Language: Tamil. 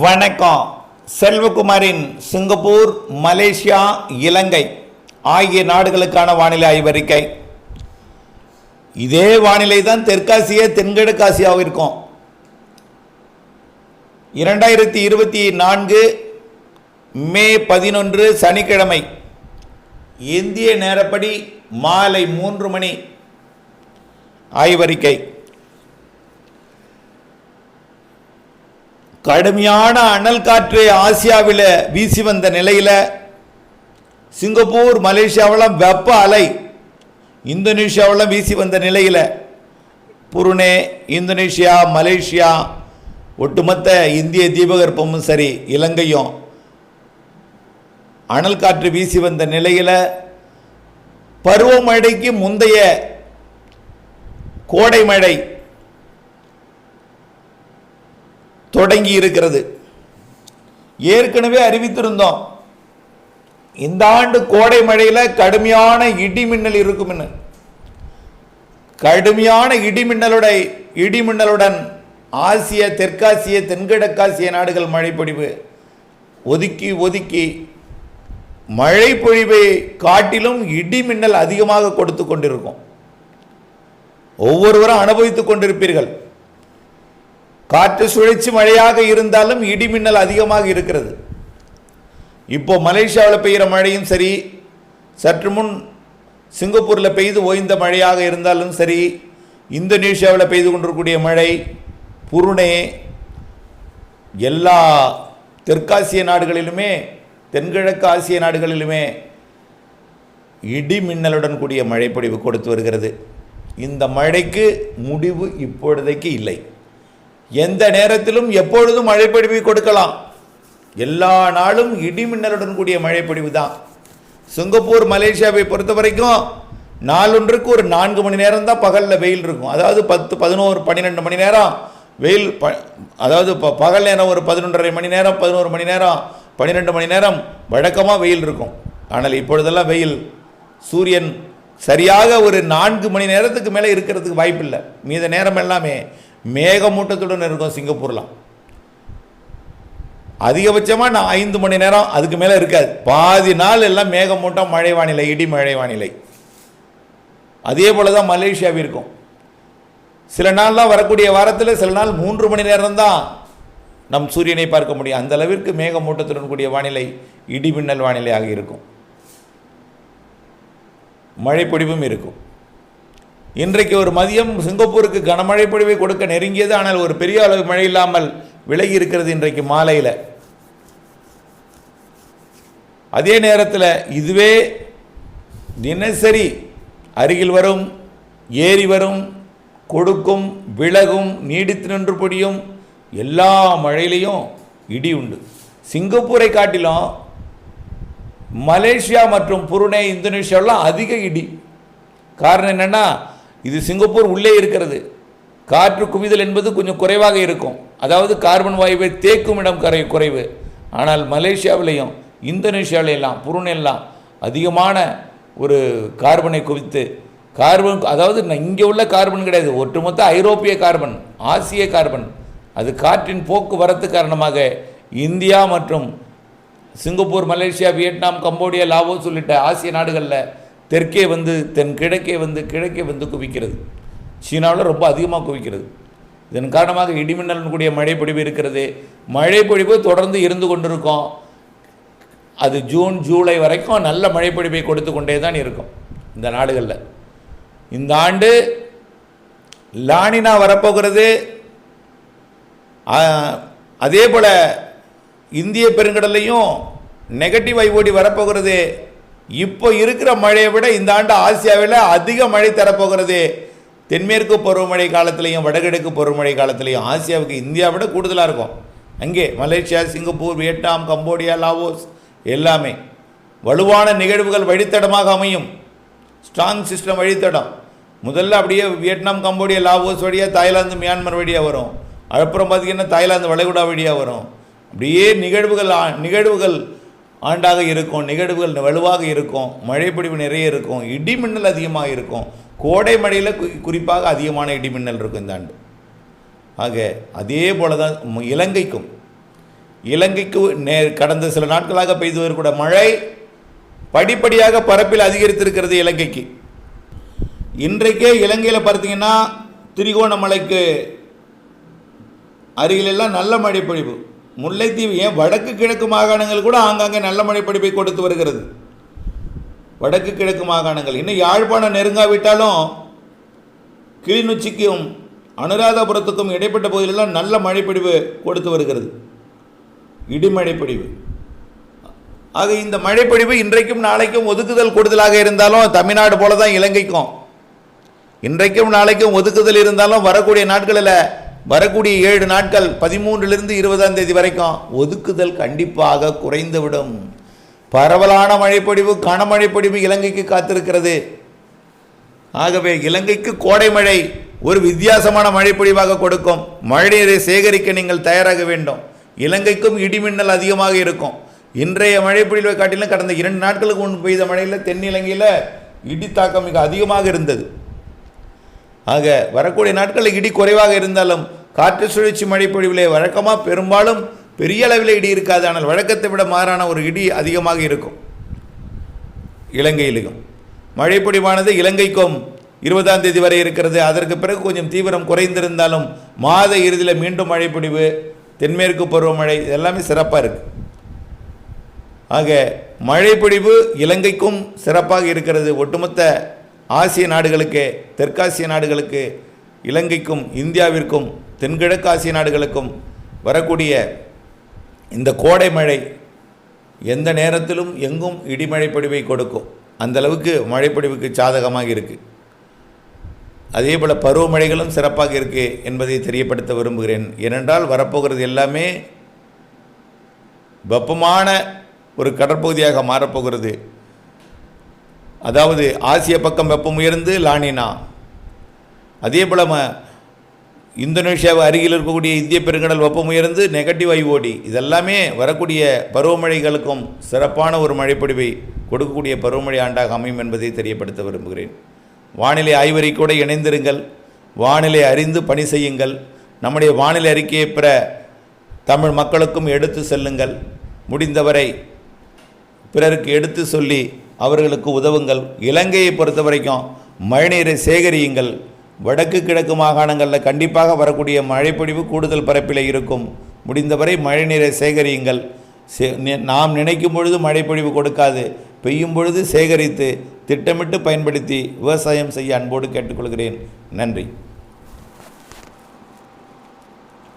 வணக்கம். செல்வகுமாரின் சிங்கப்பூர் மலேசியா இலங்கை ஆகிய நாடுகளுக்கான வானிலை ஆய்வறிக்கை இதே வானிலை தான் தெற்காசிய தென்கிழக்காசியாவும் இருக்கும். இரண்டாயிரத்தி இருபத்தி நான்கு மே பதினொன்று சனிக்கிழமை இந்திய நேரப்படி மாலை மூன்று மணி ஆய்வறிக்கை கடுமையான அனல் காற்று ஆசியாவில் வீசி வந்த நிலையில் சிங்கப்பூர் மலேசியாவெல்லாம் வெப்ப அலை இந்தோனேஷியாவெல்லாம் வீசி வந்த நிலையில் புருனே இந்தோனேஷியா மலேசியா ஒட்டுமொத்த இந்திய தீபகற்பமும் சரி இலங்கையும் அனல் காற்று வீசி வந்த நிலையில் பருவமழைக்கு முந்தைய கோடை மழை தொடங்கி இருக்கிறது. ஏற்கனவே அறிவித்திருந்தோம். இந்த ஆண்டு கோடை மழையில் கடுமையான இடி மின்னல் இருக்கும்னு கடுமையான இடிமின்னலுடைய இடிமின்னலுடன் ஆசிய தெற்காசிய தென்கிழக்காசிய நாடுகள் மழைப்பொழிவு ஒதுக்கி ஒதுக்கி மழை பொழிவை காட்டிலும் இடிமின்னல் அதிகமாக கொடுத்து கொண்டிருக்கும். ஒவ்வொருவரும் அனுபவித்துக் கொண்டிருப்பீர்கள். காற்று சுழற்சி மழையாக இருந்தாலும் இடிமின்னல் அதிகமாக இருக்கிறது. இப்போ மலேசியாவில் பெய்கிற மழையும் சரி சற்று முன் சிங்கப்பூரில் பெய்து ஓய்ந்த மழையாக இருந்தாலும் சரி இந்தோனேஷியாவில் பெய்து கொண்டிருக்கக்கூடிய மழை புருணே எல்லா தெற்காசிய நாடுகளிலுமே தென்கிழக்கு ஆசிய நாடுகளிலுமே இடி மின்னலுடன் கூடிய மழைப்பொழிவு கொடுத்து வருகிறது. இந்த மழைக்கு முடிவு இப்பொழுதைக்கு இல்லை. எந்த நேரத்திலும் எப்பொழுதும் மழைப்பொழிவை கொடுக்கலாம். எல்லா நாளும் இடிமின்னலுடன் கூடிய மழைப்பொழிவு தான். சிங்கப்பூர் மலேசியாவை பொறுத்த வரைக்கும் நாளொன்றுக்கு ஒரு நான்கு மணி நேரம் தான் பகலில் வெயில் இருக்கும். அதாவது பத்து பதினோரு பன்னிரெண்டு மணி நேரம் வெயில் ப அதாவது இப்போ பகல் நேரம் ஒரு பதினொன்றரை மணி நேரம் பதினோரு மணி நேரம் பன்னிரெண்டு மணி நேரம் வழக்கமாக வெயில் இருக்கும். ஆனால் இப்பொழுதெல்லாம் வெயில் சூரியன் சரியாக ஒரு நான்கு மணி நேரத்துக்கு மேலே இருக்கிறதுக்கு வாய்ப்பில்லை. மீத நேரம் எல்லாமே மேகமூட்டத்துடன் இருக்கும் சிங்கப்பூரில் அதிகபட்சமாக நான் ஐந்து மணி நேரம் அதுக்கு மேலே இருக்காது. பாதி நாள் எல்லாம் மேகமூட்டம் மழை வானிலை இடி மழை வானிலை அதே போல தான் மலேசியாவும் இருக்கும். சில நாள்லாம் வரக்கூடிய வாரத்தில் சில நாள் மூன்று மணி நேரம் தான் நம் சூரியனை பார்க்க முடியும். அந்த அளவிற்கு மேகமூட்டத்துடன் கூடிய வானிலை இடிமின்னல் வானிலையாக இருக்கும். மழை பொழிவும் இருக்கும். இன்றைக்கு ஒரு மதியம் சிங்கப்பூருக்கு கனமழை பொழிவை கொடுக்க நெருங்கியது ஆனால் ஒரு பெரிய அளவு மழை இல்லாமல் விலகி இருக்கிறது இன்றைக்கு மாலையில். அதே நேரத்தில் இதுவே தினசரி அருகில் வரும் ஏறி வரும் கொடுக்கும் விலகும் நீடித்து நின்று பொடியும் எல்லா மழையிலையும் இடி உண்டு. சிங்கப்பூரை காட்டிலும் மலேசியா மற்றும் புருனே இந்தோனேஷியாவெலாம் அதிக இடி. காரணம் என்னென்னா இது சிங்கப்பூர் உள்ளே இருக்கிறது. காற்று குவிதல் என்பது கொஞ்சம் குறைவாக இருக்கும். அதாவது கார்பன் வாயுவை தேக்கும் இடம் கரை குறைவு. ஆனால் மலேசியாவிலையும் இந்தோனேஷியாவிலையெல்லாம் புருனெல்லாம் அதிகமான ஒரு கார்பனை குவித்து கார்பன் அதாவது இங்கே உள்ள கார்பன் கிடையாது. ஒட்டுமொத்த ஐரோப்பிய கார்பன் ஆசிய கார்பன் அது காற்றின் போக்குவரத்து காரணமாக இந்தியா மற்றும் Singapore Malaysia Vietnam Cambodia Laos உள்ளிட்ட ஆசிய நாடுகளில் தெற்கே வந்து தென் கிழக்கே வந்து கிழக்கே வந்து குவிக்கிறது. சீனாவில் ரொம்ப அதிகமாக குவிக்கிறது. இதன் காரணமாக இடிமின்னலுடன் கூடிய மழை பொழிவு இருக்கிறது. மழை பொழிவு தொடர்ந்து இருந்து கொண்டிருக்கும். அது ஜூன் ஜூலை வரைக்கும் நல்ல மழை பொழிவை கொடுத்து கொண்டே தான் இருக்கும் இந்த நாடுகளில். இந்த ஆண்டு லானினா வரப்போகிறது. அதே போல் இந்திய பெருங்கடல்லையும் நெகட்டிவ் ஐஓடி வரப்போகிறது. இப்போ இருக்கிற மழையை விட இந்த ஆண்டு ஆசியாவில் அதிக மழை தரப்போகிறது. தென்மேற்கு பருவமழை காலத்திலையும் வடகிழக்கு பருவமழை காலத்திலையும் ஆசியாவுக்கு இந்தியாவை விட கூடுதலாக இருக்கும். அங்கே Malaysia Singapore Vietnam Cambodia Laos எல்லாமே வலுவான நிகழ்வுகள் வழித்தடமாக அமையும். ஸ்ட்ராங் சிஸ்டம் வழித்தடம். முதல்ல அப்படியே வியட்நாம் கம்போடியா லாவோஸ் வழியாக தாய்லாந்து மியான்மர் வழியாக வரும். அப்புறம் பார்த்திங்கன்னா தாய்லாந்து வளைகுடா வழியாக வரும். அப்படியே நிகழ்வுகள் ஆ- நிகழ்வுகள் ஆண்டாக இருக்கும் நிகழ்வுகள் வலுவாக இருக்கும் மழைப்பொழிவு நிறைய இருக்கும் இடிமின்னல் அதிகமாக இருக்கும். கோடை மழையில் குறிப்பாக அதிகமான இடிமின்னல் இருக்கும் இந்த ஆண்டு. ஆக அதே போல தான் இலங்கைக்கும். இலங்கைக்கு நே கடந்த சில நாட்களாக பெய்து வரக்கூடிய மழை படிப்படியாக பரப்பில் அதிகரித்திருக்கிறது இலங்கைக்கு. இன்றைக்கே இலங்கையில் பார்த்தீங்கன்னா திரிகோணமலைக்கு அருகிலெல்லாம் நல்ல மழை பொழிவு முல்லைத்தீவு ஏன் வடக்கு கிழக்கு மாகாணங்கள் கூட ஆங்காங்கே நல்ல மழை படிப்பை கொடுத்து வருகிறது? வடக்கு கிழக்கு மாகாணங்கள். இன்னும் யாழ்ப்பாணம் நெருங்காவிட்டாலும் கிளிநொச்சிக்கும் அனுராதபுரத்துக்கும் இடைப்பட்ட பகுதியிலெல்லாம் நல்ல மழைப்பிடிவு கொடுத்து வருகிறது. இடிமழைப்பிடிவு ஆக இந்த மழைப்பிடிவு இன்றைக்கும் நாளைக்கும் ஒதுக்குதல் கூடுதலாக இருந்தாலும் தமிழ்நாடு போல தான் இலங்கைக்கும். இன்றைக்கும் நாளைக்கும் ஒதுக்குதல் இருந்தாலும் வரக்கூடிய நாட்களில் வரக்கூடிய ஏழு நாட்கள் பதிமூன்றிலிருந்து இருபதாம் தேதி வரைக்கும் ஒதுக்குதல் கண்டிப்பாக குறைந்துவிடும். பரவலான மழைப்பொழிவு கனமழைப்பொழிவு இலங்கைக்கு காத்திருக்கிறது. ஆகவே இலங்கைக்கு கோடை மழை ஒரு வித்தியாசமான மழைப்பொழிவாக கொடுக்கும். மழைநீரை சேகரிக்க நீங்கள் தயாராக வேண்டும். இலங்கைக்கும் இடிமின்னல் அதிகமாக இருக்கும். இன்றைய மழைப்பொழிவை காட்டிலும் கடந்த இரண்டு நாட்களுக்கு முன் பெய்த மழையில் தென்னிலங்கையில் இடி தாக்கம் மிக அதிகமாக இருந்தது. ஆக வரக்கூடிய நாட்களில் இடி குறைவாக இருந்தாலும் காற்று சுழற்சி மழைப்பொழிவிலே வழக்கமாக பெரும்பாலும் பெரிய அளவில் இடி இருக்காது. ஆனால் வழக்கத்தை விட மாறான ஒரு இடி அதிகமாக இருக்கும். இலங்கையிலும். மழைப்பொழிவானது இலங்கைக்கும் இருபதாம் தேதி வரை இருக்கிறது. அதற்கு பிறகு கொஞ்சம் தீவிரம் குறைந்திருந்தாலும் மாத இறுதியில் மீண்டும் மழைப்பொழிவு தென்மேற்கு பருவமழை இது எல்லாமே சிறப்பாக இருக்குது ஆக மழைப்பொழிவு இலங்கைக்கும் சிறப்பாக இருக்கிறது. ஒட்டுமொத்த ஆசிய நாடுகளுக்கு தெற்காசிய நாடுகளுக்கு இலங்கைக்கும் இந்தியாவிற்கும் தென்கிழக்கு ஆசிய நாடுகளுக்கும் வரக்கூடிய இந்த கோடை மழை எந்த நேரத்திலும் எங்கும் இடிமழை பொழிவை கொடுக்கும். அந்த அளவுக்கு மழைப்பொழிவுக்கு சாதகமாக இருக்குது அதே போல் பருவமழைகளும் சிறப்பாக இருக்குது என்பதை தெரியப்படுத்த விரும்புகிறேன். ஏனென்றால் வரப்போகிறது எல்லாமே வெப்பமான ஒரு கடற்பகுதியாக மாறப்போகிறது. அதாவது ஆசிய பக்கம் வெப்பம் உயர்ந்து லானினா. அதே போல் இந்தோனேஷியாவை அருகில் இருக்கக்கூடிய இந்திய பெருங்கடல் வெப்பம் உயர்ந்து நெகட்டிவ் ஐஓடி இதெல்லாமே வரக்கூடிய பருவமழைகளுக்கும் சிறப்பான ஒரு மழைப்பொழிவை கொடுக்கக்கூடிய பருவமழை ஆண்டாக அமையும் என்பதை தெரியப்படுத்த விரும்புகிறேன். வானிலை ஆய்வறிக்கையோடு இணைந்திருங்கள். வானிலை அறிந்து பணி செய்யுங்கள். நம்முடைய வானிலை அறிக்கையை பிற தமிழ் மக்களுக்கும் எடுத்து செல்லுங்கள். முடிந்தவரை பிறருக்கு எடுத்து சொல்லி அவர்களுக்கு உதவுங்கள். இலங்கையை பொறுத்த வரைக்கும் மழைநீரை சேகரியுங்கள். வடக்கு கிழக்கு மாகாணங்களில் கண்டிப்பாக வரக்கூடிய மழைப்பொழிவு கூடுதல் பரப்பில் இருக்கும். முடிந்தவரை மழைநீரை சேகரியுங்கள். சே நி- நாம் நினைக்கும் பொழுது மழைப்பொழிவு கொடுக்காது. பெய்யும் பொழுது சேகரித்து திட்டமிட்டு பயன்படுத்தி விவசாயம் செய்ய அன்போடு கேட்டுக்கொள்கிறேன். நன்றி.